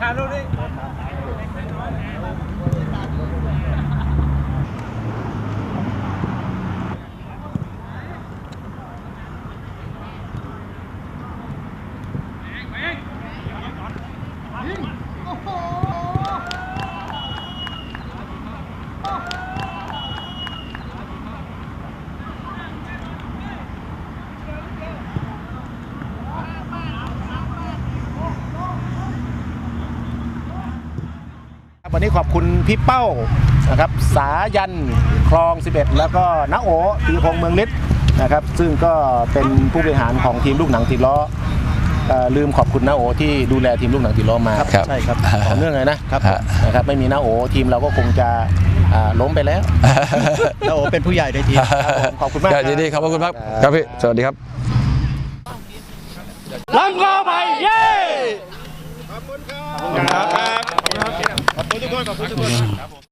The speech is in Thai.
thả luôn đi Oh! วันนี้ขอบคุณพี่เป้านะครับสายันคลอง 11 แล้วก็น้าโอตีพงษ์เมืองฤทธิ์นะครับ ซึ่งก็เป็นผู้บริหารของทีมลูกหนังติดล้อเอ่อลืมขอบคุณน้าโอที่ดูแลทีมลูกหนังติดล้อมาครับใช่ครับต่อเนื่องเลยนะครับฮะ นะครับไม่มีน้าโอทีมเราก็คงจะอ่าล้มไปแล้ว แล้วโอเป็นผู้ใหญ่ในทีมครับผมขอบคุณมากครับ ยินดีขอบพระคุณครับครับพี่ สวัสดีครับ ลำกอไปเย้ ขอบคุณ ทุกคนขอบคุณทุกคนครับผม